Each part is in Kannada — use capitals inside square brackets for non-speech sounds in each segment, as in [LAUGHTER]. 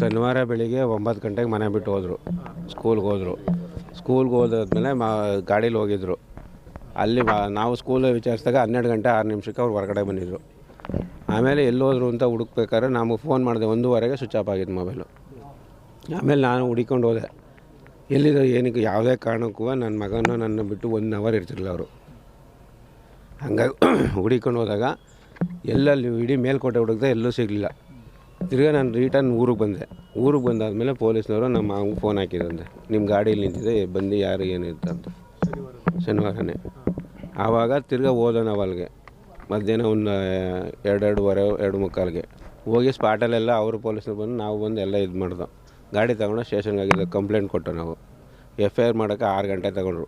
ಶನಿವಾರ ಬೆಳಿಗ್ಗೆ ಒಂಬತ್ತು ಗಂಟೆಗೆ ಮನೆ ಬಿಟ್ಟು ಹೋದರು. ಸ್ಕೂಲ್ಗೆ ಹೋದರು. ಸ್ಕೂಲ್ಗೆ ಹೋದಾದ್ಮೇಲೆ ಮಾ, ಗಾಡೀಲಿ ಹೋಗಿದ್ರು. ಅಲ್ಲಿ ಮಾ, ನಾವು ಸ್ಕೂಲ್ ವಿಚಾರಿಸಿದಾಗ ಹನ್ನೆರಡು ಗಂಟೆ ಆರು ನಿಮಿಷಕ್ಕೆ ಅವ್ರು ಹೊರಗಡೆ ಬಂದಿದ್ರು. ಆಮೇಲೆ ಎಲ್ಲಿ ಹೋದರು ಅಂತ ಹುಡುಕ್ಬೇಕಾದ್ರೆ ನಮಗೆ ಫೋನ್ ಮಾಡಿದೆ, ಒಂದೂವರೆಗೆ ಸ್ವಿಚ್ ಆಫ್ ಆಗಿದ್ದು ಮೊಬೈಲು. ಆಮೇಲೆ ನಾನು ಹುಡಿಕೊಂಡು ಹೋದೆ. ಎಲ್ಲಿದ್ರು ಏನಕ್ಕೆ, ಯಾವುದೇ ಕಾರಣಕ್ಕೂ ನನ್ನ ಮಗನೂ ನನ್ನ ಬಿಟ್ಟು ಒನ್ ಅವರ್ ಇರ್ತಿರಲಿಲ್ಲ ಅವರು. ಹಂಗಾಗಿ [CLEARS THROAT] ಹುಡಿಕೊಂಡು ಹೋದಾಗ ಎಲ್ಲಲ್ಲಿ, ಇಡೀ ಮೇಲ್ಕೋಟೆ ಹುಡುಕ್ದೆ ಎಲ್ಲೂ ಸಿಗಲಿಲ್ಲ. ತಿರ್ಗಾ ನಾನು ರಿಟರ್ನ್ ಊರಿಗೆ ಬಂದೆ. ಊರಿಗೆ ಬಂದಾದಮೇಲೆ ಪೊಲೀಸ್ನವರು ನಮ್ಮ ಮಾವು ಫೋನ್ ಹಾಕಿದಂತೆ ನಿಮ್ಮ ಗಾಡೀಲಿ ನಿಂತಿದೆ ಬಂದು ಯಾರು ಏನು ಅಂತ. ಶನಿವಾರನೇ. ಆವಾಗ ತಿರ್ಗಾ ಹೋದ ನಾವು ಅಲ್ಲಿಗೆ ಮಧ್ಯಾಹ್ನ ಒಂದು ಎರಡೆರಡುವರೆ ಎರಡು ಮುಕ್ಕಾಲ್ಗೆ. ಹೋಗಿ ಸ್ಪಾಟಲ್ಲೆಲ್ಲ ಅವರು ಪೊಲೀಸ್ನವ್ರು ಬಂದು ನಾವು ಬಂದು ಎಲ್ಲ ಇದು ಮಾಡ್ದೋ. ಗಾಡಿ ತಗೊಂಡು ಸ್ಟೇಷನ್ಗೆ ಆಗಿದ್ದು ಕಂಪ್ಲೇಂಟ್ ಕೊಟ್ಟೆ ನಾವು. ಎಫ್ ಐ ಆರ್ ಮಾಡೋಕ್ಕೆ ಆರು ಗಂಟೆ ತಗೊಂಡ್ರು.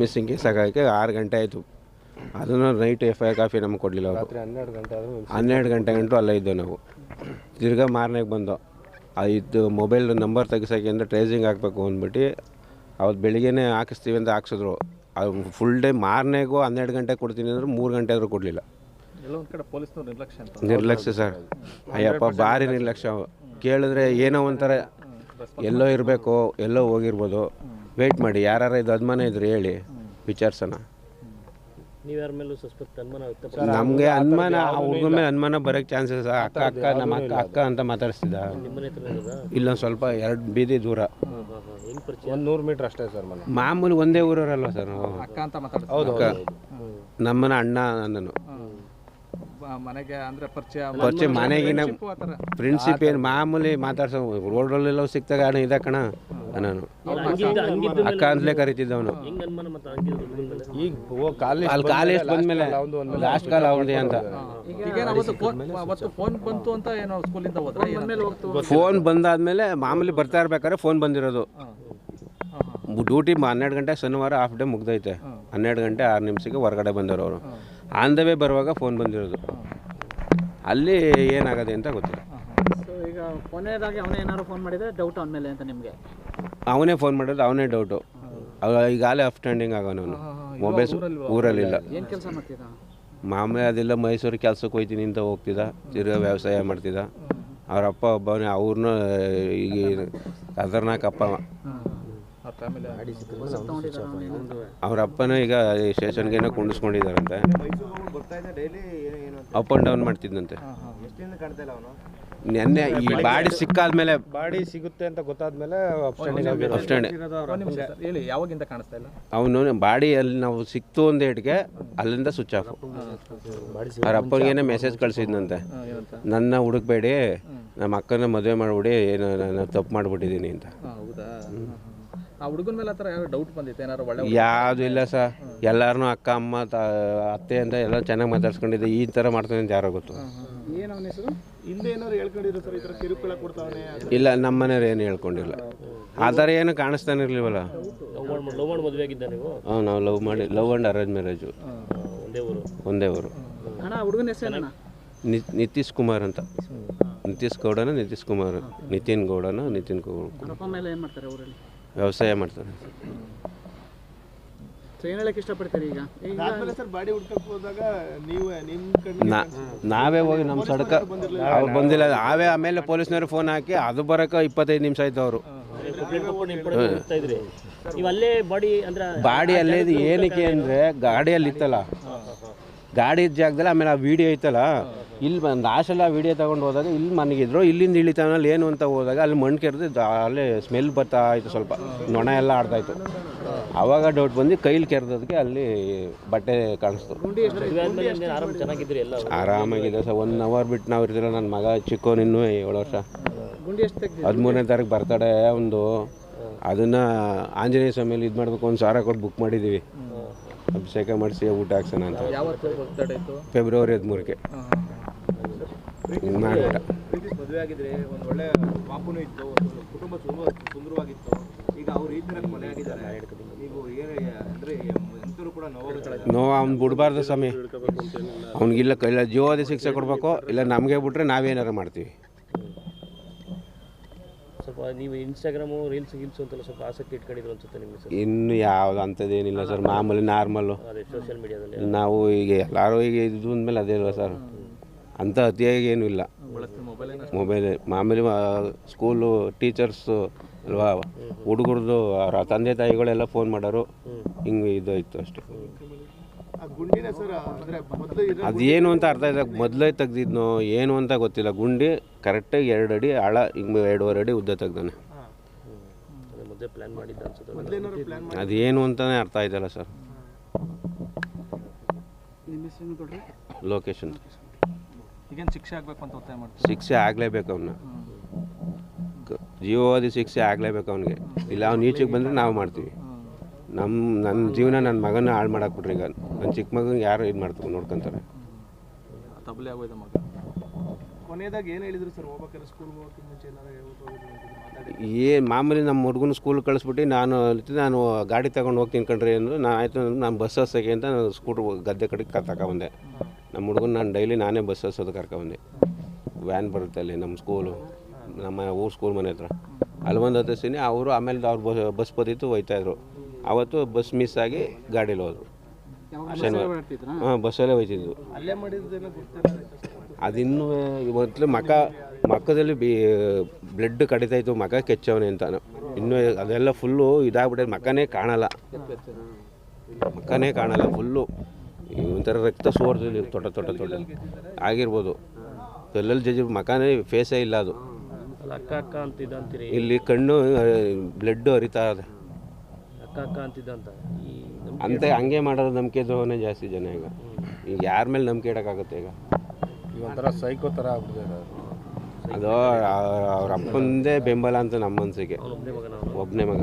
ಮಿಸ್ಸಿಂಗ್ ಕೇಸ್ ಹಾಕೋಕ್ಕೆ ಆರು ಗಂಟೆ ಆಯಿತು. ಅದನ್ನು night F I R copy ನಮ್ಗೆ ಕೊಡಲಿಲ್ಲ ಅವರು. ಹನ್ನೆರಡು ಗಂಟೆ ಆದರೂ ಹನ್ನೆರಡು ಗಂಟೆ ಗಂಟು ಅಲ್ಲೇ ಇದ್ದೇವೆ ನಾವು. ತಿರ್ಗಾ ಮಾರನೆಗೆ ಬಂದೋ ಆ ಇದು ಮೊಬೈಲ್ ನಂಬರ್ ತೆಗಿಸೋಕೆ ಅಂದರೆ ಟ್ರೇಸಿಂಗ್ ಹಾಕಬೇಕು ಅಂದ್ಬಿಟ್ಟು ಅವತ್ತು ಬೆಳಿಗ್ಗೆನೇ ಹಾಕಿಸ್ತೀವಿ ಅಂತ ಹಾಕ್ಸಿದ್ರು. ಅದು ಫುಲ್ ಡೇ ಮಾರನೆಗೂ ಹನ್ನೆರಡು ಗಂಟೆ ಕೊಡ್ತೀನಿ ಅಂದ್ರೆ ಮೂರು ಗಂಟೆ ಆದರೂ ಕೊಡಲಿಲ್ಲ. ಎಲ್ಲ ಒಂದು ಕಡೆ ಪೊಲೀಸ್ನವ್ರು ನಿರ್ಲಕ್ಷ್ಯ ಅಂತ. ನಿರ್ಲಕ್ಷ್ಯ ಸರ್ ಅಯ್ಯಪ್ಪ ಭಾರಿ ನಿರ್ಲಕ್ಷ್ಯ. ಕೇಳಿದ್ರೆ ಏನೋ ಒಂಥರ ಎಲ್ಲೋ ಇರಬೇಕು ಎಲ್ಲೋ ಹೋಗಿರ್ಬೋದು. ವೆಯ್ಟ್ ಮಾಡಿ ಯಾರು ಇದು ಅದ್ಮಾನೇ ಇದ್ರು ಹೇಳಿ ವಿಚಾರಿಸೋಣ. ನೀವು ಯಾರ ಮೇಲೂ ಸಸ್ಪೆಕ್ಟ್ ಅನುಮಾನ ನಮಗೆ ಅನುಮಾನ ಆ ಹುಡುಗ ಮೇಲೆ ಅನುಮಾನ ಬರೋಕ್ಕೆ ಚಾನ್ಸಸ್ ಅಕ್ಕ ಅಕ್ಕ ನಮ್ಮ ಅಕ್ಕ ಅಕ್ಕ ಅಂತ ಮಾತಾಡಿಸ್ತಿದ್ದ ನಿಮ್ಮನೆ ಹತ್ರ ಇರೋದಾ? ಇಲ್ಲೊಂದು ಸ್ವಲ್ಪ ಎರಡು ಬೀದಿ ದೂರ. ಹಾಂ ಹಾಂ ಹಾಂ ಹೆಂಗೆ ಪರಿಚಯ? ಒಂದು ನೂರು ಮೀಟ್ರ್ ಅಷ್ಟೇ ಸರ್ ಮನೆ. ಮಾಮೂಲಿ ಒಂದೇ ಊರವರಲ್ವ ಸರ್ ನಾವು? ಅಕ್ಕ ಅಂತ ಮಾತಾಡ್ತಾರೆ ಅಕ್ಕ. ನಮ್ಮನ ಅಣ್ಣ ನನ್ನನು ಮನೆಗೆ ಅಂದ್ರೆ ಪರಿಚಯ ಪರಿಚಯ ಮನೆಗಿನ ಫ್ರೆಂಡ್ಶಿಪ್ ಪ್ರಿನ್ಸಿಪ್ ಏನು ಮಾಮೂಲಿ ಮಾತಾಡ್ಸೋ ರೋಡಲ್ಲೆಲ್ಲ ಸಿಕ್ತಾಗ ಅಣ್ಣ ಇದೆ ಕಣ. ನಾನು ಅಕ್ಕ. ಅಂತಲೇ ಕರಿತಿದ್ದ ಅವನು ಈಗ ಕಾಲೇಜ್ ಅಲ್ಲಿ ಕಾಲೇಜ್ ಬಂದ್ಮೇಲೆ ಲಾಸ್ಟ್ ಕಾಲ್ ಅವನದೇ ಅಂತ. ಫೋನ್ ಬಂತು ಅಂತ ಏನೋ ಸ್ಕೂಲಿಂದ ಹೋದ್ರೆ ಏನು? ಫೋನ್ ಬಂದಾದ್ಮೇಲೆ ಮಾಮೂಲಿ ಬರ್ತಾ ಇರ್ಬೇಕಾದ್ರೆ ಫೋನ್ ಬಂದಿರೋದು. ಡ್ಯೂಟಿ ಹನ್ನೆರಡು ಗಂಟೆ ಶನಿವಾರ ಹಾಫ್ ಡೇ ಮುಗ್ದೈತೆ. ಹನ್ನೆರಡು ಗಂಟೆ ಆರು ನಿಮಿಷಕ್ಕೆ ಹೊರಗಡೆ ಬಂದವರು ಅವರು. ಆನ್ ದ ವೇ ಬರುವಾಗ ಫೋನ್ ಬಂದಿರೋದು. ಅಲ್ಲಿ ಏನಾಗದೆ ಅಂತ ಗೊತ್ತಿಲ್ಲ. ಸೊ ಈಗ ಕೊನೆಯದಾಗಿ ಅವನೇ ಏನಾದ್ರು ಫೋನ್ ಮಾಡಿದರೆ ಡೌಟ್ ಅವನ ಮೇಲೆ ಅಂತ ನಿಮಗೆ? ಅವನೇ ಫೋನ್ ಮಾಡೋದು ಅವನೇ ಡೌಟು ಈಗಾಗಲೇ ಅಪ್ ಸ್ಟ್ಯಾಂಡಿಂಗ್ ಆಗೋನವನು ಮೊಬೈಲ್ ಊರಲ್ಲಿಲ್ಲ. ಏನು ಕೆಲಸ ಮಾಡ್ತಿದ್ದ ಮಾಮೂಲಿ ಅದೆಲ್ಲ ಮೈಸೂರು ಕೆಲಸಕ್ಕೆ ಹೋಯ್ತೀನಿ ಅಂತ ಹೋಗ್ತಿದ್ದ. ತಿರ್ಗಾ ವ್ಯವಸಾಯ ಮಾಡ್ತಿದ್ದ. ಅವ್ರ ಅಪ್ಪ ಒಬ್ಬನೇ ಅವ್ರನ್ನ ಈಗ ಖತರ್ನಾಕ್ ಅಪ್ಪ ಆ ಫ್ಯಾಮಿಲಿ ಅವ್ರ ಅಪ್ಪನ ಈಗ ಸ್ಟೇಷನ್ಗೆ ಕುಂಡಿಸ್ಕೊಂಡಿದಾರಂತೆ ಕುಂಡಿಸ್ಕೊಂಡಿದ್ದಾರಂತೆ. ಅಪ್ ಆ್ಯಂಡ್ ಡೌನ್ ಮಾಡ್ತಿದ್ದಂತೆ ನೆನ್ನೆ ಈ ಬಾಡಿ ಸಿಕ್ಕಾದ್ಮೇಲೆ ಬಾಡಿ ಸಿಗುತ್ತೆ ಅಂತ ಗೊತ್ತಾದ್ಮೇಲೆ ಅವನು ಹೇಳಿ ಯಾವಾಗಿಂದ ಕಾಣಿಸ್ತಾ ಇಲ್ಲ? ಅವನು ಬಾಡಿಯಲ್ಲಿ ನಾವು ಸಿಕ್ತು ಒಂದು ಏಟ್ಗೆ ಅಲ್ಲಿಂದ ಸ್ವಿಚ್ ಆಫ್ ಅವ್ರ ಅಪ್ಪನಿಗೇನೆ ಮೆಸೇಜ್ ಕಳಿಸಿದ್ನಂತೆ. ನನ್ನ ಹುಡುಕ್ಬೇಡಿ ನಮ್ಮ ಅಕ್ಕನ ಮದುವೆ ಮಾಡಿಬಿಡಿ ಏನು ನಾನು ತಪ್ಪು ಮಾಡಿಬಿಟ್ಟಿದ್ದೀನಿ ಅಂತ. ಹಾ, ಹೌದಾ? ಆ ಹುಡುಗನ ಮೇಲೆ ಆ ಥರ ಡೌಟ್ ಬಂದಿತ್ತು? ಏನಾರು ಒಳ್ಳೆ ಯಾವುದು ಇಲ್ಲ ಸರ್. ಎಲ್ಲರನ್ನೂ ಅಕ್ಕ ಅಮ್ಮ ತ ಅತ್ತೆ ಅಂತ ಎಲ್ಲ ಚೆನ್ನಾಗಿ ಮಾತಾಡ್ಸ್ಕೊಂಡಿದ್ದೆ. ಈ ಥರ ಮಾಡ್ತಾನೆ ಅಂತ ಯಾರೋ ಗೊತ್ತು. ಏನು ಅವನ ಹೆಸರು? ಹಿಂದೆ ಏನಾರು ಹೇಳ್ಕೊಂಡಿದ್ರು ಸರ್ ಈ ಥರ ಕಿರುಕುಳ ಕೊಡ್ತಾವನೆ ಇಲ್ಲ ನಮ್ಮ ಮನೆಯವ್ರು ಏನು ಹೇಳ್ಕೊಂಡಿಲ್ಲ. ಆ ಥರ ಏನು ಕಾಣಿಸ್ತಾನೆ ಇರಲಿವಲ್ಲ ಲವ್ ಮಾಡಿ ಮದುವೆ ಆಗಿದ್ದ ನೀವು? ಹಾಂ ನಾವು ಲವ್ ಮಾಡಿ ಲವ್ ಆ್ಯಂಡ್ ಅರೇಂಜ್ ಮ್ಯಾರೇಜು. ಒಂದೇ ಊರು? ಒಂದೇ ಊರು. ಅಣ್ಣ ಹುಡುಗನ ಹೆಸರೇನಣ್ಣ ನಿ ನಿತೀಶ್ ಕುಮಾರ್ ಅಂತ. ನಿತೀಶ್ ಗೌಡನ ನಿತೀಶ್ ಕುಮಾರ್. ನಿತಿನ್ ಗೌಡನ ನಿತಿನ್ ಗೌಡ ವ್ಯವಸಾಯ ಮೇಲೆ ಏನು ಮಾಡ್ತಾರೆ ಊರಲ್ಲಿ? ವ್ಯವಸಾಯ ಮಾಡ್ತಾನೆ ಸೊ ಏನು ಹೇಳಕ್ಕೆ ಇಷ್ಟಪಡ್ತೀರಿ ಈಗ? ಈಗ ಸರ್ ಬಾಡಿ ಹುಡ್ಕಕ್ ಹೋದಾಗ ನೀವು ನಿಮ್ಮ ನಾ ನಾವೇ ಹೋಗಿ ನಮ್ಮ ಸಡಕ ಅವ್ರು ಬಂದಿಲ್ಲ ನಾವೇ ಆಮೇಲೆ ಪೊಲೀಸ್ನವ್ರಿಗೆ ಫೋನ್ ಹಾಕಿ ಅದು ಬರೋಕೆ ಇಪ್ಪತ್ತೈದು ನಿಮಿಷ ಆಯ್ತು ಅವರು. ನೀವು ಅಲ್ಲೇ ಬಾಡಿ ಅಂದ್ರೆ ಬಾಡಿ ಅಲ್ಲೇ ಇದು ಏನಕ್ಕೆ ಅಂದರೆ ಗಾಡಿಯಲ್ಲಿ ಇತ್ತಲ್ಲ ಗಾಡಿ ಇದ್ದ ಜಾಗದಲ್ಲಿ ಆಮೇಲೆ ಆ ವಿಡಿಯೋ ಐತಲ್ಲ, ಇಲ್ಲಿ ಬಂದು ಆಶೆಲ್ಲ ವಿಡಿಯೋ ತೊಗೊಂಡು ಹೋದಾಗ ಇಲ್ಲಿ ಮನೆಗಿದ್ರು, ಇಲ್ಲಿಂದ ಇಳಿತಾನಲ್ಲಿ ಏನು ಅಂತ ಹೋದಾಗ ಅಲ್ಲಿ ಮಣ್ಣು ಕೆರೆದು ಅಲ್ಲೇ ಸ್ಮೆಲ್ ಬರ್ತಾ ಇತ್ತು ಸ್ವಲ್ಪ. ನೊಣ ಎಲ್ಲ ಆಡ್ತಾಯಿತ್ತು ಆವಾಗ ಡೌಟ್ ಬಂದು ಕೈಲಿ ಕೆರೆದೋದಕ್ಕೆ ಅಲ್ಲಿ ಬಟ್ಟೆ ಕಾಣಿಸ್ತು. ಆರಾಮಾಗಿದೆ ಸರ್. ಒನ್ ಅವರ್ ಬಿಟ್ಟು ನಾವು ಇರ್ತಿಲ್ಲ. ನನ್ನ ಮಗ ಚಿಕ್ಕವನಿನ್ನೂ ಏಳು ವರ್ಷ. ಹದಿಮೂರನೇ ತಾರೀಕು ಬರ್ತಡೆ ಒಂದು. ಅದನ್ನು ಆಂಜನೇಯ ಸ್ವಾಮಿಯಲ್ಲಿ ಇದು ಮಾಡಬೇಕು, ಒಂದು ಸಾರ ಕೊಟ್ಟು ಬುಕ್ ಮಾಡಿದ್ದೀವಿ ಅಭಿಷೇಕ ಮಾಡಿಸಿ ಊಟ ಹಾಕ್ಸೋಣ ಅಂತ. ಯಾವತ್ತು ಬರ್ತಡೇ ಇತ್ತು? ಫೆಬ್ರವರಿ ಹದಿಮೂರಕ್ಕೆ. ಮಾಡಿಬಿಟ್ಟ ಮದುವೆ ಆಗಿದ್ರೆ ಒಂದು ಒಳ್ಳೆ ಪಾಪುನೂ ಇತ್ತು ಒಂದು ಕುಟುಂಬ ತುಂಬ ಸುಂದರವಾಗಿತ್ತು. ಈಗ ಅವ್ರು ಈ ಥರ ಕೊಲೆ ಆಗಿದ್ದಾರೆ. ನೀವು ಏನು ಅಂದರೆ ಎಂತರೂ ಕೂಡ ನೋವು ನೋವು ಅವ್ನು ಬಿಡಬಾರ್ದು ಸ್ವಾಮಿ. ಅವ್ನಿಗಿಲ್ಲ ಇಲ್ಲ ಜೀವದ ಶಿಕ್ಷೆ ಕೊಡಬೇಕು ಇಲ್ಲ ನಮಗೆ ಬಿಟ್ರೆ ನಾವೇನಾರು ಮಾಡ್ತೀವಿ. ಸ್ವಲ್ಪ ನೀವು ಇನ್ಸ್ಟಾಗ್ರಾಮು ರೀಲ್ಸ್ ಗೀಲ್ಸ್ ಅಂತೆಲ್ಲ ಸ್ವಲ್ಪ ಆಸಕ್ತಿ ಇಟ್ಕೊಂಡಿದ್ರು ಅನ್ಸುತ್ತೆ ನಿಮಗೆ ಸರ್? ಇನ್ನು ಯಾವ್ದು ಅಂಥದ್ದೇನಿಲ್ಲ ಸರ್. ಮಾಮೂಲಿ ನಾರ್ಮಲ್ಲು ಅದೇ ಸೋಷಿಯಲ್ ಮೀಡಿಯಾದಲ್ಲಿ ನಾವು ಈಗ ಎಲ್ಲರೂ ಈಗ ಇದು ಅಂದಮೇಲೆ ಅದೇ ಅಲ್ವಾ ಸರ್? ಅಂಥ ಅತಿಯಾಗಿ ಏನೂ ಇಲ್ಲ. ಮೊಬೈಲ್ ಮೊಬೈಲ್ ಮಾಮೂಲಿ ಸ್ಕೂಲು ಟೀಚರ್ಸು ಅಲ್ವಾ? ಹುಡುಗರದು ಅವರ ತಂದೆ ತಾಯಿಗಳೆಲ್ಲ ಫೋನ್ ಮಾಡೋರು. ಹಿಂಗೆ ಇದು ಇತ್ತು ಅಷ್ಟೇ. ಆ ಗುಂಡಿನ ಅಂದ್ರೆ ಮೊದಲು ಇರೋ ಅದೇನು ಅಂತ ಅರ್ಥ ಇಲ್ಲ. ಮೊದಲೇ ತೆಗ್ದಿದ್ನೋ ಏನು ಅಂತ ಗೊತ್ತಿಲ್ಲ. ಗುಂಡಿ ಕರೆಕ್ಟಾಗಿ ಎರಡು ಅಡಿ ಆಳ ಹಿಂಗೆ ಎರಡೂವರೆ ಅಡಿ ಉದ್ದ ತೆಗ್ದಾನೆ. ಅದೇ ಮೊದಲೇ ಪ್ಲಾನ್ ಮಾಡಿದ್ದ ಅನ್ಸುತ್ತೆ ಮೊದಲೇನಾದ್ರು ಪ್ಲಾನ್ ಅದೇನು ಅಂತಾನೆ ಅರ್ಥ ಆಯ್ತಲ್ಲ ಸರ್. ನಿಮ್ಮ ಹೆಸರು ಕೊಡ್ರಿ ಲೊಕೇಶನ್. ಶಿಕ್ಷೆ ಆಗಬೇಕು ಅಂತ ಒತ್ತಾಯ ಮಾಡ್ತೀವಿ ಶಿಕ್ಷೆ ಆಗಲೇಬೇಕು ಅವನ್ನ ಜೀವಾವಧಿ ಶಿಕ್ಷೆ ಆಗಲೇಬೇಕು ಅವನಿಗೆ. ಇಲ್ಲ ಅವ್ನು ಈಚೆಗೆ ಬಂದರೆ ನಾವು ಮಾಡ್ತೀವಿ. ನಮ್ಮ ನನ್ನ ಜೀವನ ನನ್ನ ಮಗನ ಹಾಳು ಮಾಡಾಕ್ಬಿಟ್ರಿ ಈಗ. ನನ್ನ ಚಿಕ್ಕ ಮಗನ ಯಾರು ಇದು ಮಾಡ್ತಾರೆ ನೋಡ್ಕೊಂತಾರೆ. ತಬಲೆ ಆಗೋಯ್ತು ಮಗ? ಕೊನೆಯದಾಗ ಏನು ಹೇಳಿದ್ರು ಸರ್ ಹೋಗ್ಬೇಕಾದ್ರೆ ಸ್ಕೂಲ್ಗೆ ಹೋಗೋಕೆ ಮುಂಚೆ ಏನು ಮಾಮೂಲಿ ನಮ್ಮ ಹುಡುಗನ ಸ್ಕೂಲ್ ಕಳಿಸ್ಬಿಟ್ಟು ನಾನು ನಾನು ಗಾಡಿ ತಗೊಂಡು ಹೋಗ್ತೀನಿ ಕಣ್ರಿ ಅಂದರು. ನಾನು ಆಯಿತು ನಾನು ಬಸ್ ಹಸಕ್ಕೆ ಅಂತ ನಾನು ಸ್ಕೂಟ್ರ್ ಗದ್ದೆ ಕಡೆಗೆ ತಗೊಬಂದೆ ನಮ್ಮ ಹುಡುಗನ ನಾನು ಡೈಲಿ ನಾನೇ ಬಸ್ ಹಸೋದು ಕರ್ಕೊಬಂದೆ. ವ್ಯಾನ್ ಬರುತ್ತೆ ಅಲ್ಲಿ ನಮ್ಮ ಸ್ಕೂಲು ನಮ್ಮ ಊರು ಸ್ಕೂಲ್ ಮನೆ ಹತ್ರ. ಅಲ್ಲಿ ಒಂದು ಹತ್ತಿಸ್ತೀನಿ. ಅವರು ಆಮೇಲೆ ಅವ್ರು ಬಸ್ ಬಸ್ ಬದಿತ್ತು ಹೋಯ್ತಾಯಿದ್ರು ಆವತ್ತು ಬಸ್ ಮಿಸ್ ಆಗಿ ಗಾಡೀಲಿ ಹೋದ್ರು. ಶನಿವಾರ. ಹಾಂ ಬಸ್ಸಲ್ಲೇ ಹೋಯ್ತಿದ್ವು ಅದಿನ್ನು ಗೊತ್ತಿಲ್ಲ ಅದಿನ್ನೂ ಮೊದಲು ಮಕ ಮಕ್ಕದಲ್ಲಿ ಬಿ ಬ್ಲಡ್ ಕಡಿತಾ ಇತ್ತು ಮಕ ಕೆಚ್ಚವನೆ ಅಂತ. ಇನ್ನೂ ಅದೆಲ್ಲ ಫುಲ್ಲು ಇದಾಗ್ಬಿಟ್ಟೆ ಮಕನೇ ಕಾಣಲ್ಲ. ಮಕನೇ ಕಾಣಲ್ಲ ಫುಲ್ಲು. ಒಂಥರ ರಕ್ತ ಸೋರ್ದಲ್ಲಿ ತೊಟ್ಟ ತೊಟ್ಟ ತೊಟ್ಟ ಆಗಿರ್ಬೋದು. ಎಲ್ಲೆಲ್ಲಿ ಜಜ್ಜಿ ಮಕನೇ ಫೇಸೇ ಇಲ್ಲ ಅದು. ಇಲ್ಲಿ ಕಣ್ಣು ಬ್ಲಡ್ ಹರಿತಾ ಇದೆ. ಅಕ್ಕ ಅಕ್ಕ ಅಂತಿದ್ದ ಅಂತ ಹಂಗೆ ಮಾಡೋದು ನಂಬಿಕೆ ದ್ರೋಹನೇ ಜಾಸ್ತಿ ಜನ ಈಗ. ಈಗ ಯಾರ ಮೇಲೆ ನಂಬಿಕೆ ಇಡೋಕ್ಕಾಗುತ್ತೆ ಈಗ? ಒಂಥರ ಸೈಕೋ ಥರ ಆಗ್ಬಿಟ್ಟಿದೆ ಅದು. ಅವರಪ್ಪಂದೇ ಅವ್ರ ಅಪ್ಪಂದೇ ಬೆಂಬಲ ಅಂತ ನಮ್ಮ ಮನಸ್ಸಿಗೆ ಒಬ್ಬನೇ ಮಗ.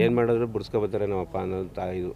ಏನು ಮಾಡಿದ್ರು ಬಿಡಿಸ್ಕೊಬತ್ತಾರೆ ನಮ್ಮಪ್ಪ ಅನ್ನೋ ತಾ ಇದು.